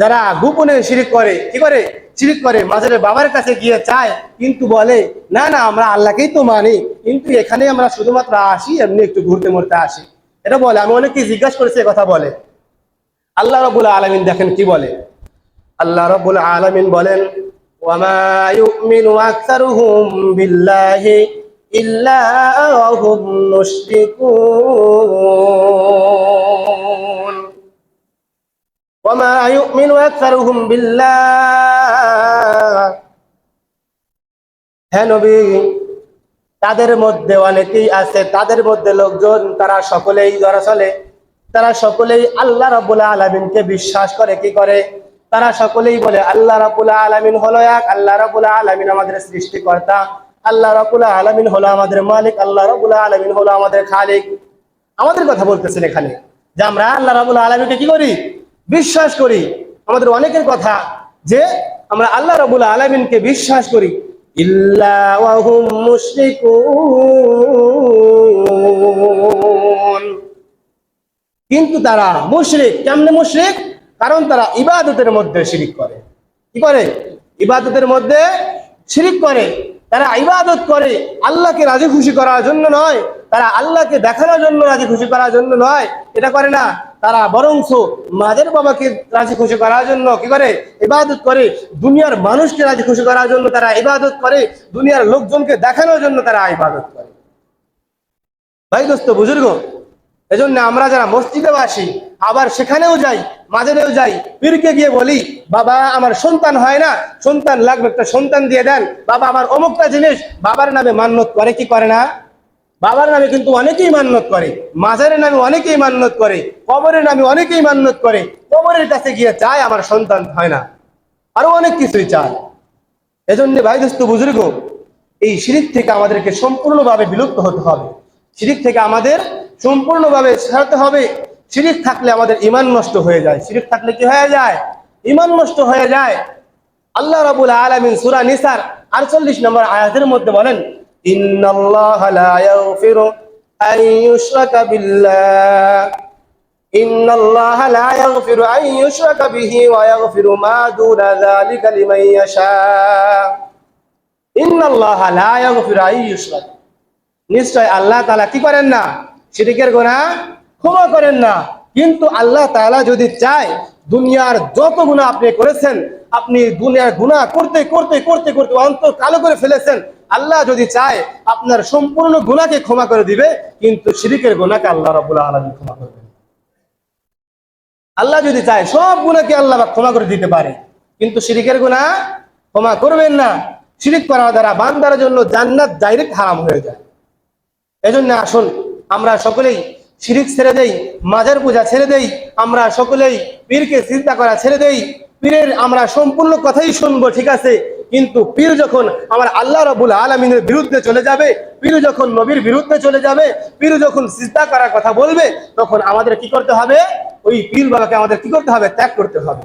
যারা গোপনে শিরিক করে, কি করে? শিরিক করে, মাজারের বাবার কাছে গিয়ে চায়, কিন্তু বলে, না না, আমরা আল্লাহকেই তো মানি, কিন্তু এখানে আমরা শুধুমাত্র আসি, এমনি একটু ঘুরতে মরতে আসি। এটা বলে, আমি অনেককে জিজ্ঞাসা করেছি কথা বলে। আল্লাহ রবুল আলমিন দেখেন কি বলে? আল্লাহ রবুল আলমিন বলেন ইল্লা ওয়ামা ইউমিনু আকসারুহুম বিল্লাহ হ্যাঁ তাদের মধ্যে অনেকেই আছে, তাদের মধ্যে লোকজন, তারা সকলেই ধরা চলে। তারা সকলেই আল্লাহ রাবুল আলমিনকে বিশ্বাস করে, কি করে? তারা সকলেই বলে, আল্লাহ রাবুল আলমিন হলো এক, আল্লাহ রাবুল আলমিন আমাদের সৃষ্টিকর্তা। আল্লাহ রাবুল আলমিন হলো আমাদের মালিক, আল্লাহ রাবুল আলমিন হলো আমাদের খালিক। আমাদের কথা বলতেছেন এখানে যে আমরা আল্লাহ রাবুল আলমিনকে কি করি? বিশ্বাস করি, আমাদের অনেকের কথা যে আমরা আল্লাহ রাবুল আলমিনকে বিশ্বাস করি। কিন্তু তারা মুশরিক, কেমনে মুশরিক? কারণ তারা ইবাদতের মধ্যে শিরিক করে। কি করে? ইবাদতের মধ্যে শিরিক করে। তারা ইবাদত করে আল্লাহকে রাজি খুশি করার জন্য নয়। তারা আল্লাহকে দেখানোর জন্য রাজি খুশি করার জন্য নয়। এটা করে না। তারা বরংস মাদের বাবাকে রাজি খুশি করার জন্য কি করে? ইবাদত করে। দুনিয়ার মানুষকে রাজি খুশি করার জন্য তারা ইবাদত করে। দুনিয়ার লোকজনকে দেখানোর জন্য তারা ইবাদত করে। ভাই দোস্ত, বুজুর্গ, এজন্য আমরা যারা মসজিদে আসি আবার সেখানেও যাই মাঝেও যাই, পীরকে গিয়ে বলি, বাবা, আমার সন্তান হয় না। সন্তান লাগবে, একটা সন্তান দিয়ে দেন। বাবা, আমার অমুকটা জিনিস। বাবার নামে মান্যত করে, কি করে না? বাবার নামে কিন্তু অনেকেই মান্যত করে মাজারের নামে অনেকেই মান্যত করে, কবরের নামে অনেকেই মান্যত করে, কবরের কাছে গিয়ে চায় আমার সন্তান হয় না। আরও অনেক কিছুই চায়। এজন্য ভাই দোস্ত, বুজুর্গ, এই শিরিক থেকে আমাদেরকে সম্পূর্ণভাবে বিলুপ্ত হতে হবে। শিরিক থেকে আমাদের সম্পূর্ণভাবে ছাড়তে হবে। শিরিক থাকলে আমাদের ইমান নষ্ট হয়ে যায়। শিরিক থাকলে কি হয়ে যায়? ইমান নষ্ট হয়ে যায়। আল্লাহ রাবুল আলামিন সূরা নিসার 48 নম্বর আয়াতের মধ্যে বলেন ইন্নাল্লাহা লা ইয়াগফিরু আন ইউশরাকা বিল্লাহ। ইন্নাল্লাহা লা ইয়াগফিরু আন ইউশরাকা বিহি ওয়া ইয়াগফিরু মা দুনা যালিকা লিমান ইয়াশা। ইন্নাল্লাহা লা ইয়াগফিরু আন ইউশরাকা। নিশ্চয় আল্লাহ তাআলা কি করেন না? শিরিকের গুনাহ ক্ষমা করেন না। কিন্তু আল্লাহ তাআলা যদি চায়, দুনিয়ার যত গুনাহ আপনি করেছেন, আপনি দুনিয়ার গুনাহ করতে করতে করতে করতে অন্তর কালো করে ফেলেছেন আল্লাহ যদি চায়, আপনার সম্পূর্ণ গুনাহকে ক্ষমা করে দিবে, কিন্তু শিরিকের গুনাহকে আল্লাহ রাব্বুল আলামিন ক্ষমা করবেন। আল্লাহ যদি চায়, সব গুনাহকে আল্লাহ ক্ষমা করে দিতে পারে, কিন্তু শিরিকের গুনাহ ক্ষমা করবেন না। শিরিক করার দ্বারা বান্দার জন্য জান্নাত ডাইরেক্ট হারাম হয়ে যায়। এজন্য আসুন, আমরা সকলেই শিরিক ছেড়ে দেই, মাজার পূজা ছেড়ে দেই, আমরা সকলেই পীরকে চিন্তা করা ছেড়ে দেই। পীরের আমরা সম্পূর্ণ কথাই শুনব, ঠিক আছে? কিন্তু পীর যখন আমার আল্লাহ রবুল আলমিনের বিরুদ্ধে চলে যাবে, পীর যখন নবীর বিরুদ্ধে চলে যাবে, পীর যখন চিন্তা করার কথা বলবে, তখন আমাদের কি করতে হবে? ওই পীর বাবাকে আমাদের কি করতে হবে? ত্যাগ করতে হবে।